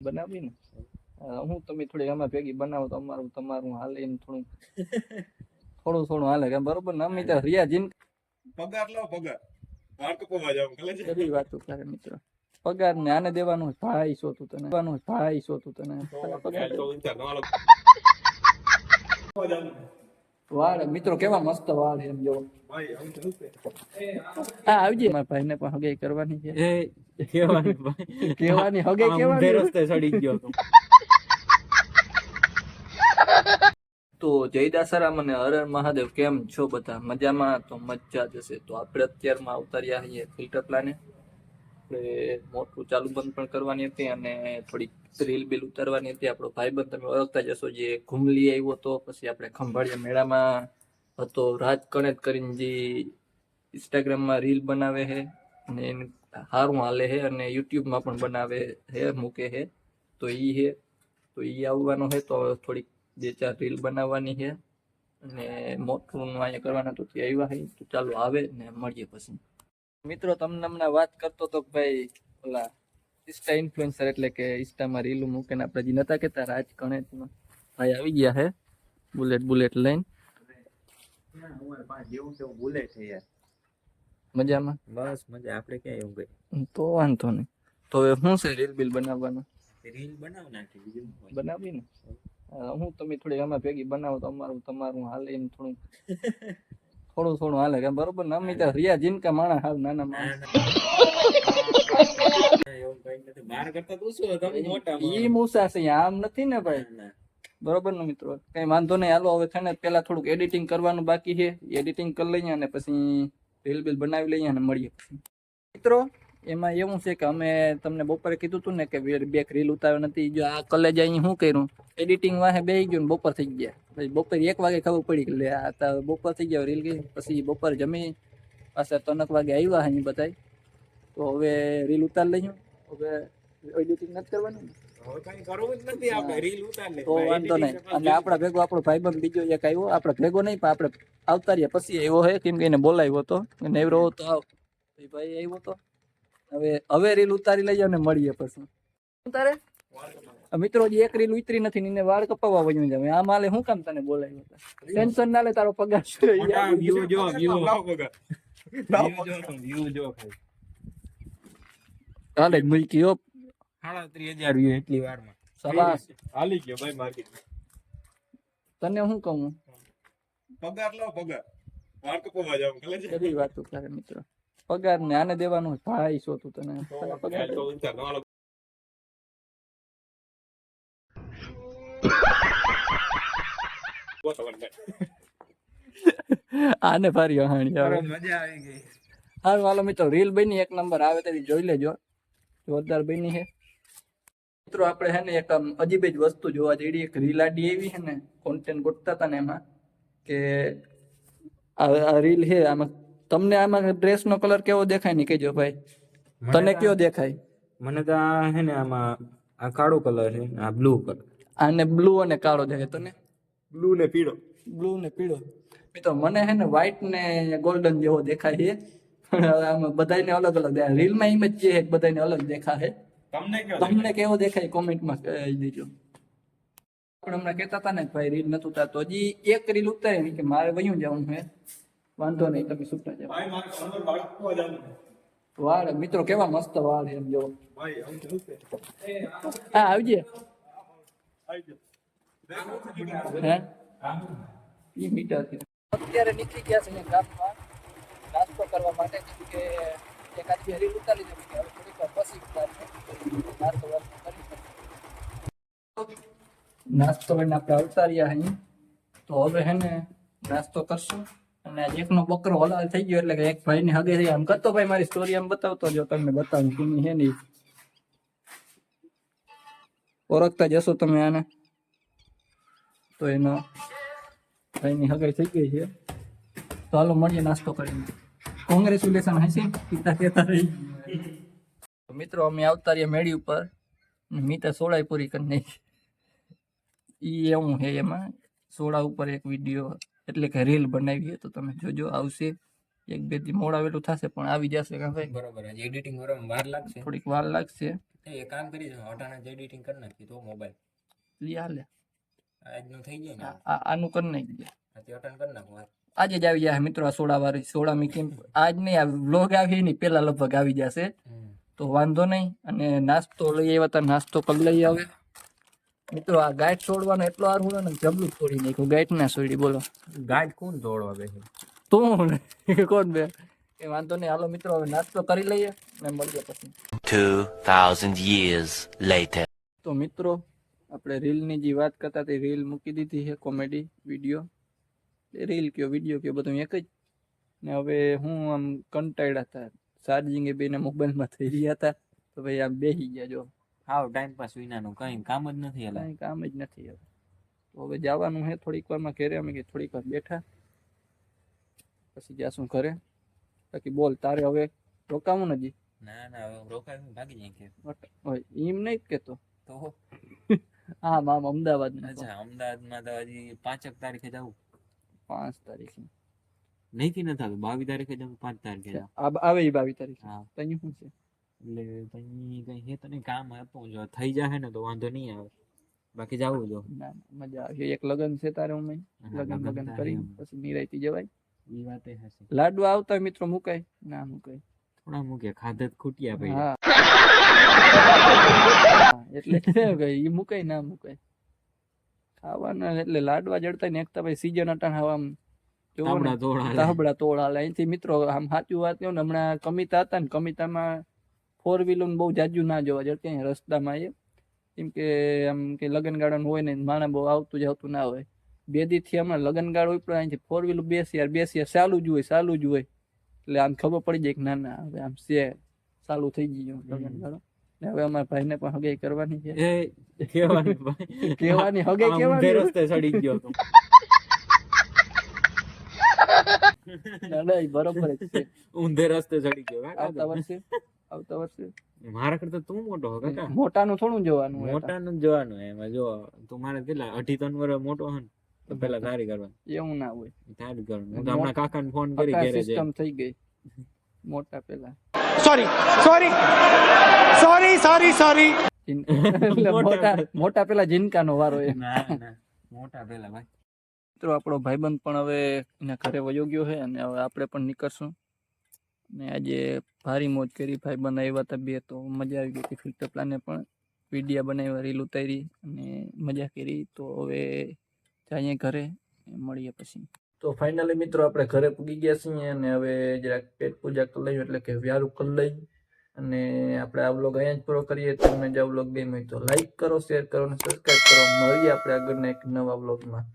બનાવી ને હું તમે થોડી એમાં ભેગી બનાવો તો અમારું તમારું હાલે એમ થોડું થોડું થોડું હાલે કે બરોબર ને અમે ત્યાં રિયા જીન પગાર લો પગાર વાળ કપાવા જાવ ખલે છે બધી વાતો કરે મિત્ર પગાર ને આને દેવાનું ભાઈ તું તને દેવાનું ભાઈ તું તને પગાર તો વાળ મિત્રો કેવા મસ્ત વાળ એમ જો હા આવજે. મારા ભાઈને પણ હગે કરવાની છે. એ કેવાની ભાઈ? કેવાની હગે આમ ઊંધે કેવાની રસ્તે ચડી ગયો તો તો જયદાસારામ અને હર મહાદેવ કેમ છો બધા? મજામાં? તો મજા જશે તો આપણે અત્યારમાં અવતાર્યા છીએ ફિલ્ટર પ્લાને. આપણે મોટું ચાલુ બંધ પણ કરવાની હતી અને થોડીક રીલ બિલ ઉતારવાની હતી. આપણો ભાઈબંધ તમે ઓળખતા જશો જે ઘુમલી આવ્યો હતો, પછી આપણે ખંભાળિયા મેળામાં હતો. રાજ કણેત કરીને જે ઇન્સ્ટાગ્રામમાં રીલ બનાવે છે અને એનું સારું હાલે છે અને યુટ્યુબમાં પણ બનાવે છે, મૂકે છે. તો ઈ છે. તો ઈ આવવાનો છે. તો થોડીક બે ચાર રીલ બનાવવાની છે. અને મોટું અહીંયા કરવાના તો તે આવ્યા છે. તો ચાલો આવે ને મળીએ પછી. મિત્રો તમને હમણાં વાત કરતો તો ભાઈ ઓલા ઇન્સ્ટા ઇન્ફ્લુએન્સર એટલે કે ઇન્સ્ટામાં રીલ મૂકે ને આપણે જે નતા કહેતા રાજ ગણેશમાં ભાઈ આવી ગયા છે. બુલેટ બુલેટ લઈને. મજામાં? બસ મજા. આપણે ક્યાં એવું કઈ? તો વાંધો નહીં. તો હવે શું છે રીલ બિલ બનાવવાનું? રીલ બનાવ નાખી બીજું બનાવી ને? હું તમે થોડી આમાં ભેગી બનાવો તો અમારું તમારું હાલ એમ થોડું થોડું થોડું હાલે કે બરોબર ને? અમે તો રિયા જીનકા માણા હાલ નાના માણસ. ઈ મૂસા છે આમ નથી ને ભાઈ. બરોબર ને મિત્રો? કઈ વાંધો નહીં, હાલો, હવે છે ને પેલા થોડુંક એડિટિંગ કરવાનું બાકી છે. એડિટિંગ કરી લઈએ અને પછી રીલ બિલ બનાવી લઈએ અને મળીએ મિત્રો, એમાં એવું છે કે અમે તમને બપોરે કીધું હતું ને કે બે રીલ ઉતાર્યો નથી જો આ કલેજ અહીં શું કર્યું? એડિટિંગ વાહે બેસી ગયું બપોર થઈ ગયા. પછી બપોરે એક વાગે ખબર પડી કે લે આ તો બપોર થઈ ગયા રીલ ગઈ. પછી બપોર જમી પાછા ત્રણક વાગે આવ્યા અહીં બધા તો હવે રીલ ઉતાર લઈએ. હવે એડિટિંગ નથી કરવાનું ને? હવે કઈ કરવું જ નથી આપણે રીલ ઉતાર તો વાંધો નહીં. અને આપણા ભેગો આપણો ભાઈબંધ બીજો એક આવ્યો આપણે ભેગો નહીં પણ આપણે આવતારીએ પછી આવ્યો હે કેમ કે એને બોલાવ્યો હતો નેવરો તો આવ. ભાઈ આવ્યો તો. હવે હવે રીલ ઉતારી લઈએ અને મળીએ પછી. ઉતારે? મિત્રો જે એક રીલ ઉતરી નથી ને એને વાળ કપાવવા વયું જાય આ માલે હું કામ તને બોલાવ્યો હતો ટેન્શન ના લે તારો પગાર શું વ્યૂ જો વ્યૂ જો. જો ખાલી. હાલે હો. સાડત્રીસ વ્યૂ એટલી વારમાં. સલાસ હાલી ગયો ભાઈ માર્કેટ તને શું કહું? પગાર લો પગાર. વાળ કપાવવા જાવ કલે છે. બધી વાતો કરે મિત્રો. પગાર ને આને દેવાનું ભાઈ શું તું તને. તને પગાર તો આને ભારી અહાણી આવે. મજા આવી ગઈ. હાલ વાલો મિત્રો રીલ બની એક નંબર આવે તેવી જોઈ લેજો. જોરદાર બની છે મિત્રો આપણે હે ને એક આમ અજીબ જ વસ્તુ જોવા જઈએ એક રીલ આડી એવી છે ને કોન્ટેન્ટ ગોઠતા હતા ને એમાં કે આ આ રીલ છે આમાં તમને આમાં ડ્રેસ નો કલર કેવો દેખાય ને કહેજો ભાઈ. તને કયો દેખાય? મને તો આ હે ને આમાં આ કાળો કલર છે આ બ્લુ કલર આને બ્લુ અને કાળો દેખાય તને બ્લુ ને પીળો. બ્લુ ને પીળો. મિત્રો મને હે ને વ્હાઈટ ને ગોલ્ડન જેવો દેખાય છે. પણ આમાં બધાને અલગ અલગ દેખાય. રીલમાં ઇમેજ જે છે બધાને અલગ દેખાય તમને કેવો તમને કેવો દેખાય? કોમેન્ટમાં કહી દેજો. આપણે હમણાં કહેતા હતા ને ભાઈ રીલ નતું ઉતારતો હજી એક રીલ ઉતારી કે મારે વયું જવું છે. વાંધો નહીં તમે સુતા જાઓ. ભાઈ મારે અંદર વાળ મિત્રો કેવા મસ્ત વાળ એમ જો. તો હા આવજે. હે? મીટર અત્યારે નીકળી ગયા છે ને ગામમાં. નાસ્તો કરવા માટે કેમ કે એક આજ હરી ઉતારી દે કે હવે થોડીક વાર પછી ઉતારશે નાસ્તો વાસ્તો કરી શકીએ. નાસ્તો કરીને આપણે અવતાર્યા અહીં. તો હવે હે ને નાસ્તો કરશું. અને આજ એકનો બકરો હલાલ થઈ ગયો એટલે કે એક ભાઈ ની હગે થઈ આમ કરતો ભાઈ મારી સ્ટોરી આમ બતાવતો જો તમને બતાવું કેની હે નહીં ઓળખતા જશો તમે આને. તો એનો ભાઈની હગાઈ થઈ ગઈ છે. તો હાલો મળીએ નાસ્તો કરીને. કોંગ્રેચ્યુલેશન હશે પિતા કહેતા રહી. મિત્રો, અમે આવતા રહ્યા મેળી ઉપર. મીતા સોળાઈ પૂરી કરી નાખી. એ એવું છે એમાં. સોળા ઉપર એક વીડિયો, એટલે કે રીલ બનાવી તો તમે જોજો, આવશે. એક બેથી મોડા વેલું થશે પણ આવી જશે કાં ભાઈ બરોબર એડિટિંગ કરવામાં વાર લાગશે. થોડીક વાર લાગશે. એ કામ કરી જ એડિટિંગ કરી નાખી તો મોબાઈલ લી હાલે. આજનું થઈ જાય ને? આ- આનું કરી નાખી દે આથી અટાણે કરી નાખું આજે જ આવી જાય મિત્રો આ સોડા વાળી સોડા કેમ? આજ નહીં આ વ્લોગ આવી નહીં પેલા લગભગ આવી જશે. તો વાંધો નહીં અને નાસ્તો લઈ આવ્યા તા નાસ્તો કરી લઈ આવે મિત્રો આ ગાઈડ છોડવાનો એટલો આર હું ને જબલું છોડી નાખ્યું. ગાઈડ ના છોડી બોલો. ગાઈડ કોણ દોડવા બેસે તું કોણ બે? એ વાંધો નહીં. હાલો મિત્રો હવે નાસ્તો કરી લઈએ ને મળીએ પછી. 2,000 years later. તો મિત્રો આપણે રીલની જે વાત કરતા તે રીલ મૂકી દીધી છે કોમેડી વીડિયો. એ રીલ કયો વીડિયો કયો બધું એક જ. ને હવે હું આમ કંટાળ્યા હતા. ચાર્જિંગ એ બેને મોબાઈલમાં થઈ રહ્યા હતા. તો ભાઈ આમ બેસી ગયા જો. હાવ ટાઈમ પાસ વિનાનું. કઈ કામ જ નથી હલા કાંઈ કામ જ નથી હવે. તો હવે જવાનું છે થોડીક વારમાં ઘેરે અમે કે થોડીક વાર બેઠા. પછી જાશું ઘરે? બાકી બોલ તારે હવે રોકાવું નથી? ના ના હવે હું રોકાય હું ભાગી જાય કે હોય એમ નહીં જ કેતો. તો? હા મામ અમદાવાદ અચ્છા અમદાવાદમાં તો હજી પાંચક તારીખે જવું પાંચ તારીખે. નહીંથી ન થતું બાવીસ તારીખે જવું પાંચ તારીખે જવું આ- આવે ઈ બાવીસ તારીખે. હા. તો અહીંયા શું છે? એટલે તઈ કઈ હે તો નહીં કામ હતું જો થઈ જાય ને તો વાંધો નહીં આવે. બાકી જવું જો. ના ના, મજા આવી એક લગન છે તારે હું હા, લગન લગન લગન થાય કરી એમ. પછી નિરાયતી જવાય. ઈ વાતે હશે. લાડવા આવતા હોય મિત્રો મુકાય ના મુકાય થોડા મૂકે ખાધત ખૂટ્યા ભાઈ. એટલે શું કે ઈ મુકાય ના મુકાય. ખાવાના એટલે લાડવા જડતા ને એકતા ભાઈ સીઝન અટાણ હવા તાબડા તોડા હાલે. અહીંથી મિત્રો આમ સાચું વાત કહું ને હમણાં કમિતા હતા ને કમિતામાં ફોર વ્હીલર બહુ જાજુ ના જોવા જડતી રસ્તામાં એ કેમ કે આમ કે લગન ગાર્ડન હોય ને માણસ બહુ આવતું જ આવતું ના હોય. બે દી થી હમણાં લગન ગાર્ડ હોય પણ અહીંથી ફોર વ્હીલર બેસી યાર બેસી યાર ચાલુ જ હોય ચાલુ જ હોય. એટલે આમ ખબર પડી જાય કે ના ના હવે આમ છે ચાલુ થઈ ગયું લગન ગાળો. ને હવે અમારા ભાઈને પણ હગાઈ કરવાની છે. કેવાની હગે આમ રસ્તે ચડી ગયો તો. ના, ના, બરોબર છે. ઊંધે રસ્તે સડી ગયો આવતા વર્ષે આવતા વર્ષે. મારા કરતા તું મોટો કાકા. મોટાનું થોડું જોવાનું મોટાનું જોવાનું એમાં. જો તું મારે કેટલા અઢી ત્રણ વર્ષ મોટો હે ને. તો પેલા તારી કરવાની એવું ના હોય. તારી કરવાની હું તો હમણાં કાકાને ફોન કરી ઘરે સિસ્ટમ થઈ ગઈ. મોટા પેલા. Sorry sorry sorry sorry sorry મોટા મોટા મોટા પેલા જીનકાનો વારો એ ના ના. મોટા પેલા ભાઈ. મિત્રો આપણો ભાઈબંધ પણ હવે એના ઘરે વયો ગયો છે અને હવે આપણે પણ નીકળશું. ને આજે ભારી મોજ કરી. ભાઈબંધ આવ્યા હતા બે તો મજા આવી ગઈ હતી. ફિલ્ટર પ્લાને પણ વિડીયા બનાવ્યા રીલ ઉતારી અને મજા કરી. તો હવે જઈએ ઘરે મળીએ પછી. તો ફાઇનલી મિત્રો આપણે ઘરે પૂગી ગયા છીએ અને હવે જરાક પેટ પૂજા કરી લઈએ એટલે કે વ્યારું કરી લઈ અને આપણે આ વ્લોગ અહીંયા જ પૂરો કરીએ. તમને જો આ વ્લોગ ગમ્યો તો લાઈક કરો શેર કરો અને સબસ્ક્રાઈબ કરો. મળીએ આપણે આગળના એક નવા વ્લોગમાં.